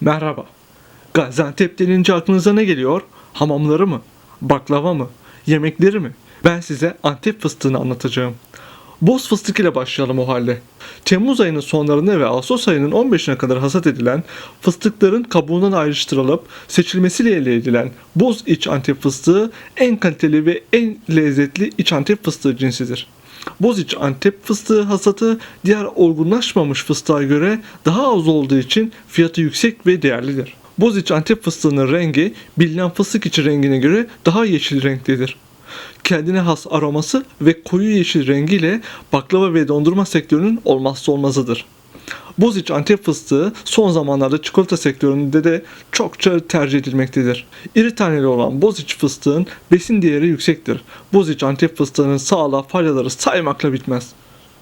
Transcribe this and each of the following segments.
Merhaba. Gaziantep denince aklınıza ne geliyor? Hamamları mı? Baklava mı? Yemekleri mi? Ben size Antep fıstığını anlatacağım. Boz fıstık ile başlayalım o halde. Temmuz ayının sonlarında ve Ağustos ayının 15'ine kadar hasat edilen, fıstıkların kabuğundan ayrıştırılıp seçilmesiyle elde edilen boz iç Antep fıstığı en kaliteli ve en lezzetli iç Antep fıstığı cinsidir. Boziç Antep fıstığı hasatı diğer olgunlaşmamış fıstığa göre daha az olduğu için fiyatı yüksek ve değerlidir. Boziç Antep fıstığının rengi bilinen fıstık içi rengine göre daha yeşil renktedir. Kendine has aroması ve koyu yeşil rengiyle baklava ve dondurma sektörünün olmazsa olmazıdır. Boziç Antep fıstığı son zamanlarda çikolata sektöründe de çokça tercih edilmektedir. İri taneli olan Boziç fıstığın besin değeri yüksektir. Boziç Antep fıstığının sağlığa faydaları saymakla bitmez.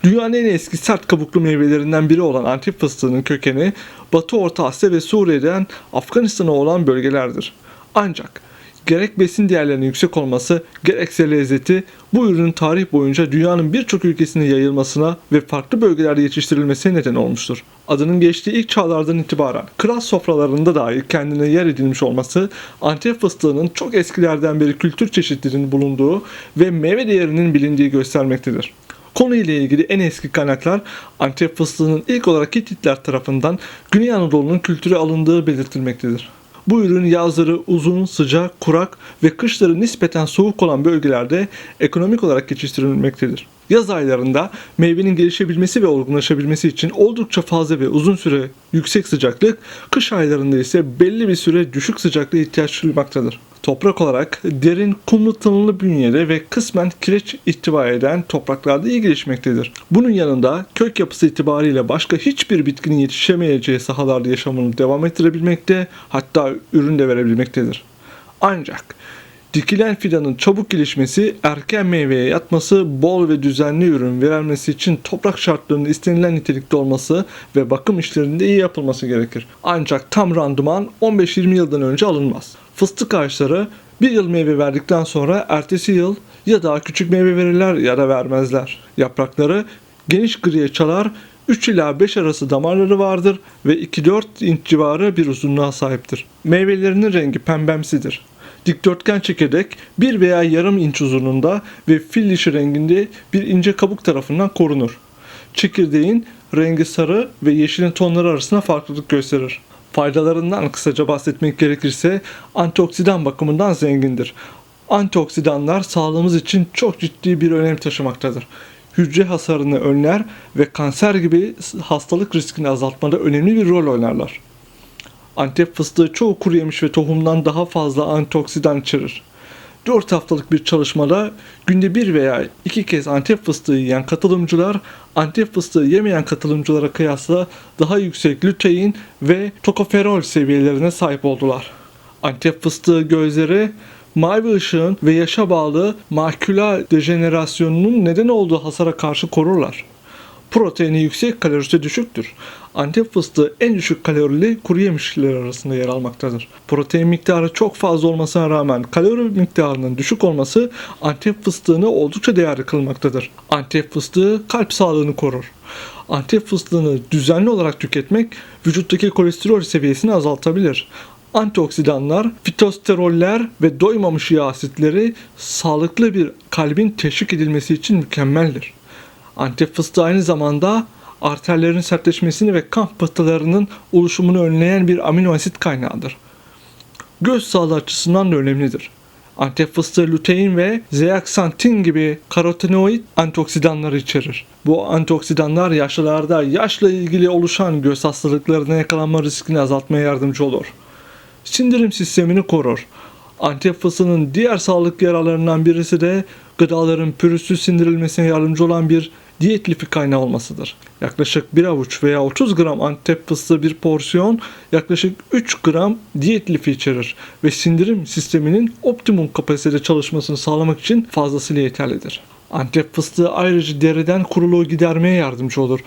Dünyanın en eski sert kabuklu meyvelerinden biri olan Antep fıstığının kökeni Batı Orta Asya ve Suriye'den Afganistan'a olan bölgelerdir. Ancak gerek besin değerlerinin yüksek olması gerekse lezzeti bu ürünün tarih boyunca dünyanın birçok ülkesine yayılmasına ve farklı bölgelerde yetiştirilmesine neden olmuştur. Adının geçtiği ilk çağlardan itibaren kral sofralarında dahi kendine yer edilmiş olması Antep fıstığının çok eskilerden beri kültür çeşitlerinin bulunduğu ve meyve değerinin bilindiği göstermektedir. Konu ile ilgili en eski kaynaklar Antep fıstığının ilk olarak Hititler tarafından Güney Anadolu'nun kültüre alındığı belirtilmektedir. Bu ürün yazları uzun, sıcak, kurak ve kışları nispeten soğuk olan bölgelerde ekonomik olarak yetiştirilmektedir. Yaz aylarında meyvenin gelişebilmesi ve olgunlaşabilmesi için oldukça fazla ve uzun süre yüksek sıcaklık, kış aylarında ise belli bir süre düşük sıcaklığa ihtiyaç duymaktadır. Toprak olarak derin kumlu tınılı bünyede ve kısmen kireç ihtiva eden topraklarda iyi gelişmektedir. Bunun yanında kök yapısı itibariyle başka hiçbir bitkinin yetişemeyeceği sahalarda yaşamını devam ettirebilmekte hatta ürün de verebilmektedir. Ancak dikilen fidanın çabuk gelişmesi, erken meyveye yatması, bol ve düzenli ürün verilmesi için toprak şartlarının istenilen nitelikte olması ve bakım işlerinde iyi yapılması gerekir. Ancak tam randıman 15-20 yıldan önce alınmaz. Fıstık ağaçları bir yıl meyve verdikten sonra ertesi yıl ya daha küçük meyve verirler ya da vermezler. Yaprakları geniş griye çalar, 3 ila 5 arası damarları vardır ve 2-4 inç civarı bir uzunluğa sahiptir. Meyvelerinin rengi pembemsidir. Dikdörtgen çekirdek 1 veya yarım inç uzunluğunda ve fil dişi renginde bir ince kabuk tarafından korunur. Çekirdeğin rengi sarı ve yeşilin tonları arasında farklılık gösterir. Faydalarından kısaca bahsetmek gerekirse antioksidan bakımından zengindir. Antioksidanlar sağlığımız için çok ciddi bir önem taşımaktadır. Hücre hasarını önler ve kanser gibi hastalık riskini azaltmada önemli bir rol oynarlar. Antep fıstığı çoğu kuru yemiş ve tohumdan daha fazla antioksidan içerir. 4 haftalık bir çalışmada günde bir veya iki kez Antep fıstığı yiyen katılımcılar Antep fıstığı yemeyen katılımcılara kıyasla daha yüksek lutein ve tokoferol seviyelerine sahip oldular. Antep fıstığı gözleri mavi ışığın ve yaşa bağlı maküla dejenerasyonunun neden olduğu hasara karşı korurlar. Proteini yüksek, kalorisi düşüktür. Antep fıstığı en düşük kalorili kuru yemişler arasında yer almaktadır. Protein miktarı çok fazla olmasına rağmen kalori miktarının düşük olması Antep fıstığını oldukça değerli kılmaktadır. Antep fıstığı kalp sağlığını korur. Antep fıstığını düzenli olarak tüketmek vücuttaki kolesterol seviyesini azaltabilir. Antioksidanlar, fitosteroller ve doymamış yağ asitleri sağlıklı bir kalbin teşvik edilmesi için mükemmeldir. Antep fıstığı aynı zamanda arterlerin sertleşmesini ve kan pıhtılarının oluşumunu önleyen bir amino asit kaynağıdır. Göz sağlığı açısından da önemlidir. Antep fıstığı lutein ve zeaksantin gibi karotenoid antioksidanları içerir. Bu antioksidanlar yaşlılarda yaşla ilgili oluşan göz hastalıklarına yakalanma riskini azaltmaya yardımcı olur. Sindirim sistemini korur. Antep fıstığının diğer sağlık yararlarından birisi de gıdaların pürüzsüz sindirilmesine yardımcı olan bir diyet lifi kaynağı olmasıdır. Yaklaşık 1 avuç veya 30 gram antep fıstığı bir porsiyon yaklaşık 3 gram diyet lifi içerir ve sindirim sisteminin optimum kapasitede çalışmasını sağlamak için fazlasıyla yeterlidir. Antep fıstığı ayrıca deriden kuruluğu gidermeye yardımcı olur.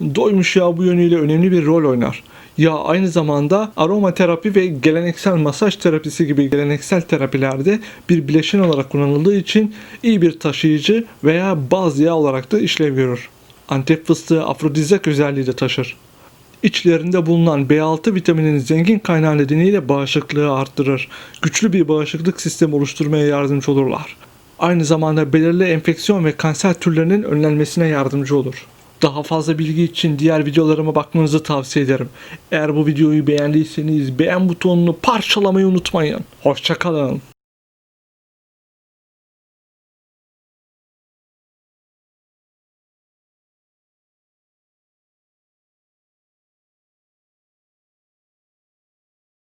Doymuş yağ bu yönüyle önemli bir rol oynar. Yağ aynı zamanda aromaterapi ve geleneksel masaj terapisi gibi geleneksel terapilerde bir bileşen olarak kullanıldığı için iyi bir taşıyıcı veya baz yağ olarak da işlev görür. Antep fıstığı afrodizyak özelliği de taşır. İçlerinde bulunan B6 vitamininin zengin kaynağı nedeniyle bağışıklığı arttırır. Güçlü bir bağışıklık sistemi oluşturmaya yardımcı olurlar. Aynı zamanda belirli enfeksiyon ve kanser türlerinin önlenmesine yardımcı olur. Daha fazla bilgi için diğer videolarıma bakmanızı tavsiye ederim. Eğer bu videoyu beğendiyseniz beğen butonunu parçalamayı unutmayın. Hoşçakalın.